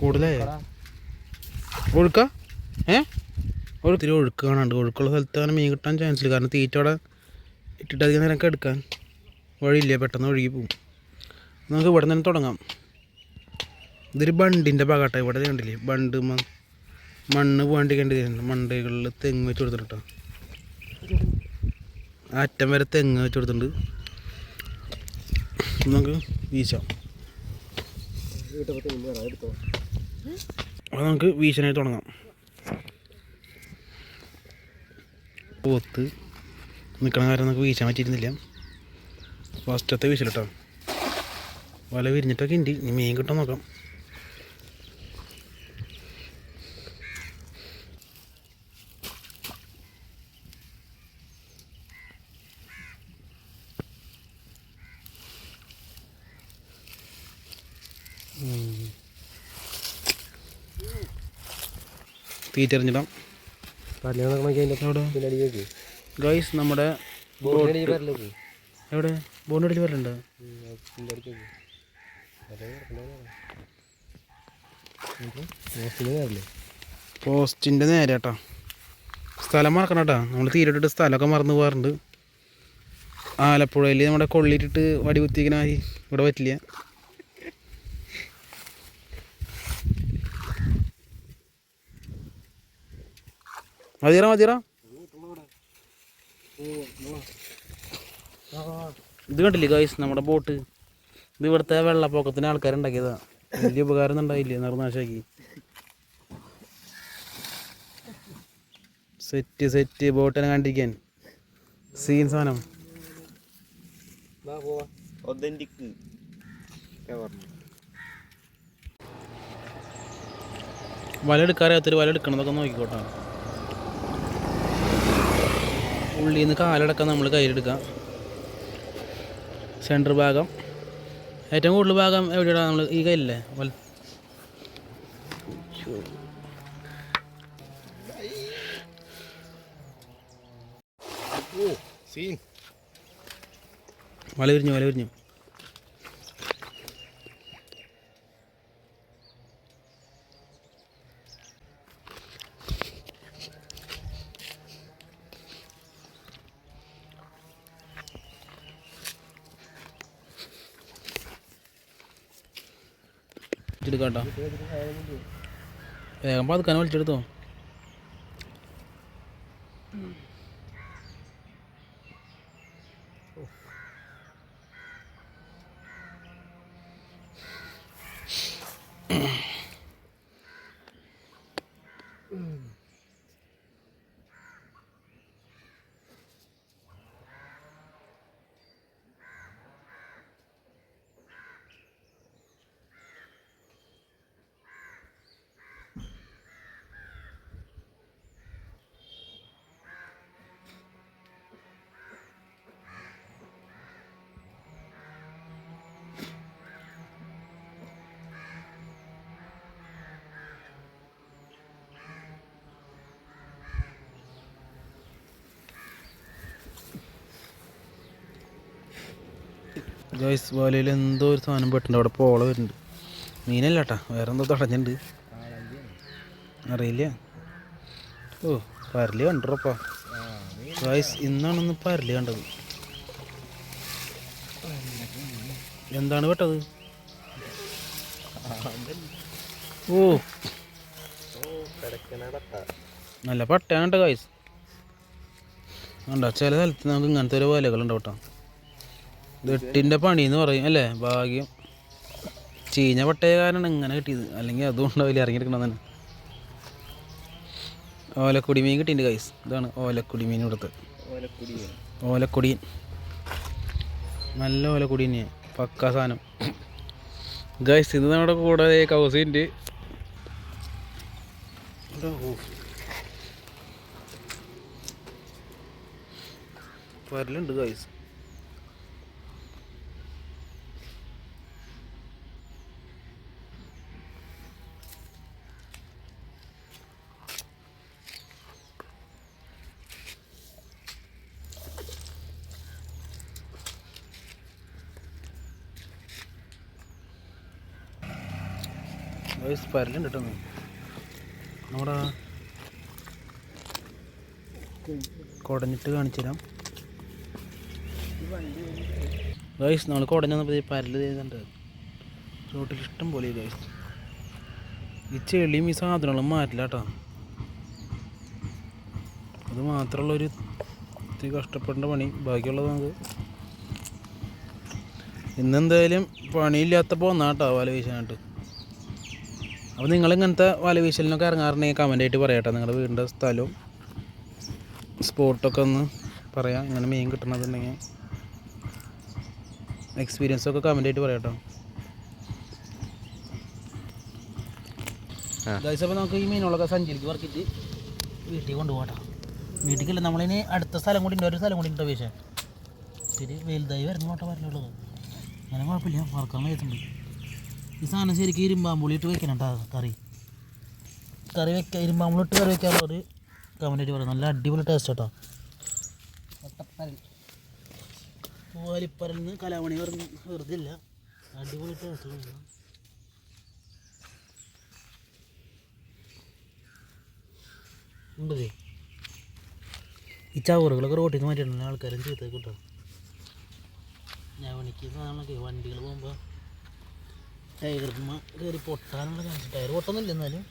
കൂടുതലായ? ഒഴുക്ക? ഏ? ഒഴുത്തിരി ഒഴുക്ക് കാണാണ്ട് ഒഴുക്കുള്ള സ്ഥലത്ത് അങ്ങനെ മീൻ കിട്ടാൻ ചാൻസ് ഇല്ല. കാരണം തീറ്റ അവിടെ ഇട്ടിട്ട് അധികം നേരം എടുക്കാൻ വഴിയില്ല. പെട്ടെന്ന് ഒഴുകി പോകും നമുക്ക് ഇവിടെ നിന്ന് തുടങ്ങാം. ഇതൊരു ബണ്ടിന്റെ ഭാഗമായിട്ട് ഇവിടെ കണ്ടില്ലേ? ബണ്ട് മണ്ണ് പോകാണ്ടിരിക്കേണ്ടി വരുന്നുണ്ട് മണ്ടകളിൽ തെങ്ങ് വെച്ച് കൊടുത്തിട്ടോ അറ്റം വരെ തെങ്ങ് വെച്ച് കൊടുത്തിട്ടുണ്ട്. നമുക്ക് വീശാം. അപ്പോൾ നമുക്ക് വീശനായി തുടങ്ങാം. പോത്ത് നിൽക്കണ കാര്യം നമുക്ക് വീശാൻ പറ്റിയിരുന്നില്ല. ഫസ്റ്റത്തെ വീശലിട്ടോ വല വിരിഞ്ഞിട്ടൊക്കെ ഉണ്ട്. ഇനി മീൻ കിട്ടാൻ നോക്കാം. തീറ്റ എറിഞ്ഞിടാം എവിടെ? ഗൈസ് നമ്മുടെ എവിടെ? ബോണ്ടടിയിൽ വരലുണ്ട്. പോസ്റ്റിന്റെ നേരെ കേട്ടോ സ്ഥലം മറക്കണം കേട്ടോ നമ്മൾ തീരിട്ടിട്ട് സ്ഥലമൊക്കെ മറന്നു പോകാറുണ്ട്. ആലപ്പുഴയിൽ നമ്മുടെ കൊള്ളിയിട്ടിട്ട് വടി കുത്തിക്കണ ഇവിടെ പറ്റില്ല. മതിയറ മതിയറ ഇത് കണ്ടില്ലേ ഗൈസ് നമ്മുടെ ബോട്ട് ഇത് ഇവിടുത്തെ വെള്ളപ്പൊക്കത്തിന് ആൾക്കാരുണ്ടാക്കിയതാ. വലിയ ഉപകാരം ഉണ്ടായില്ല നിർനാശാക്കി സെറ്റ് സെറ്റ് ബോട്ടിനെ കണ്ടിരിക്കാൻ. സീൻ സാധനം. ഒതന്റിക് വല എടുക്കാറിയാത്തൊരു വല എടുക്കണതൊക്കെ നോക്കിക്കോട്ടെ. ഉള്ളിൽ നിന്ന് കാലടക്കം നമ്മൾ കയ്യിലെടുക്കാം. സെന്റർ ഭാഗം. ഏറ്റവും കൂടുതൽ ഭാഗം എവിടെയാണ് നമ്മൾ ഈ കയ്യില്ലേ വല സീൻ വല വിരിഞ്ഞു വല വിരിഞ്ഞു എടുക്കാട്ടോ. വേഗം പതുക്കാൻ വിളിച്ചെടുത്തോ ഗൈസ് വലയിൽ എന്തോ ഒരു സാധനം പെട്ടുണ്ട് അവിടെ പോള വരുന്നുണ്ട്. മീനല്ല കേട്ടാ വേറെ എന്തോ തടഞ്ഞിട്ടുണ്ട്. അറിയില്ല. ഓ പരൽ കണ്ടുറപ്പാ ഗൈസ് ഇന്നാണൊന്ന് പരൽ കണ്ടത്. എന്താണ് പെട്ടത്? ഓ. നല്ല പട്ടയാണ് കേട്ടോ ഗൈസ് ഉണ്ടോ ചില സ്ഥലത്ത് നമുക്ക് ഇങ്ങനത്തെ ഒരു വലകളുണ്ടാവും കേട്ടോ. ഇത് പണിന്ന് പറയും അല്ലേ? ഭാഗ്യം. ചീഞ്ഞ പട്ടയ കാരണം ഇങ്ങനെ കിട്ടിയത്. അല്ലെങ്കിൽ അതും ഉണ്ടാവില്ല ഇറങ്ങിയെടുക്കണം തന്നെ. ഓലക്കുടി മീൻ കിട്ടിയിട്ടുണ്ട് കൈസ് ഇതാണ് ഓലക്കുടി മീൻ ഇവിടുത്തെ. ഓലക്കുടിയൻ. നല്ല ഓലക്കുടി തന്നെയാണ് പക്ക സാധനം. ഗൈസ് ഇത് നമ്മുടെ കൂടെ കൗസിന്റെ വരലുണ്ട് ഗൈസ് ഗൈസ് പരലുണ്ട് കേട്ടോ. നമ്മുടെ കുടഞ്ഞിട്ട് കാണിച്ചു തരാം നമ്മൾ കുടഞ്ഞ് വന്നപ്പോൾ പരൽ ചെയ്തിട്ടുണ്ട് റോട്ടിൽ ഇഷ്ടം പോലെ ഗൈസ് ഈ ചെളിയും ഈ സാധനങ്ങളും മാറ്റില്ല കേട്ടോ. അത് മാത്രമുള്ളൊരു ഇത്തിരി കഷ്ടപ്പെടേണ്ട പണി. ബാക്കിയുള്ളത് നമുക്ക് ഇന്നെന്തായാലും പണിയില്ലാത്തപ്പോൾ വന്നാട്ടോ വല വീശാനായിട്ട് അപ്പോൾ നിങ്ങളിങ്ങനത്തെ വല വീശലിനൊക്കെ ഇറങ്ങാറുണ്ടെങ്കിൽ കമന്റ് ആയിട്ട് പറയട്ടെ. നിങ്ങളുടെ വീടിന്റെ സ്ഥലവും സ്പോട്ടൊക്കെ ഒന്ന് പറയാം ഇങ്ങനെ മീൻ കിട്ടണതുണ്ടെങ്കിൽ. എക്സ്പീരിയൻസ് ഒക്കെ കമന്റ് ആയിട്ട് പറയട്ടോ. അപ്പോൾ നമുക്ക് ഈ മീനുകളൊക്കെ സഞ്ചരിക്ക് വർക്കിട്ട് വീട്ടിൽ കൊണ്ടുപോകട്ടോ. വീട്ടിലേക്കല്ല നമ്മളിനി അടുത്ത സ്ഥലം കൂടി ഉണ്ട് ഒരു സ്ഥലം കൂടി ഉണ്ട് വീശ ഇത്തിരി വലുതായി വരുന്ന പോട്ടെ പറഞ്ഞുള്ളത് അങ്ങനെ കുഴപ്പമില്ല മറക്കാൻ കഴിയുന്നുണ്ട് ഈ സാധനം ശരിക്കും ഇരുമ്പാമ്പുളി ഇട്ട് വെക്കണം കേട്ടോ കറി. കറി വെക്ക ഇരുമ്പാമ്പുളി ഇട്ട് കറി വെക്കാനുള്ളൊരു ഒരു കമന്റ് പറയാം നല്ല അടിപൊളി ടേസ്റ്റ് കേട്ടോ പൂവാലിപ്പരന്ന് കലാമണി പറഞ്ഞ് വെറുതെ ഇല്ല അടിപൊളി ടേസ്റ്റ് ഉണ്ടല്ലേ? ഈ ചവറുകളൊക്കെ റോട്ടിൽ നിന്ന് മാറ്റിയിട്ടുണ്ടെങ്കിൽ ആൾക്കാരും കിട്ടും ഞാൻ സാധനങ്ങളൊക്കെ വണ്ടികൾ പോകുമ്പോൾ ടയർമ കയറി പൊട്ടാനുള്ള ചാൻസ് ടയർ പൊട്ടൊന്നുമില്ല എന്നാലും.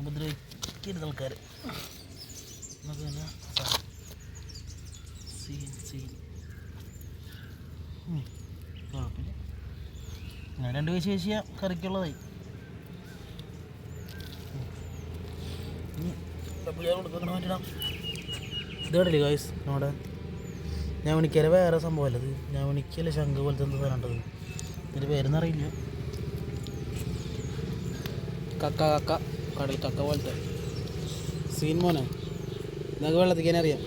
ഉപദ്രവിക്കരുത് ആൾക്കാർ നമുക്ക് തന്നെ സീൻ സീൻ കുഴപ്പമില്ല ഞാൻ രണ്ട് വീശ് ചേച്ചിയ കറിക്കുള്ളതായി. ഇത് കണ്ടില്ലേ ഗായ്സ് നമ്മുടെ ഞാൻ മണിക്കര വേറെ സംഭവമല്ലത് ഞാൻ മണിക്കല്ല ശംഖ് പോലത്തെ എന്താ സാധനം ഇതിന്റെ പേരൊന്നും അറിയില്ല കക്ക കക്ക കടൽ കക്ക പോലത്തെ. സീൻ മോനെ ഇതൊക്കെ വെള്ളത്തിക്കാൻ അറിയാം.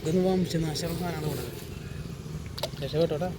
ഇതൊന്ന് വംശനാശം സാധനമാണ് കൂടുതൽ രക്ഷപ്പെട്ടോട്ടാ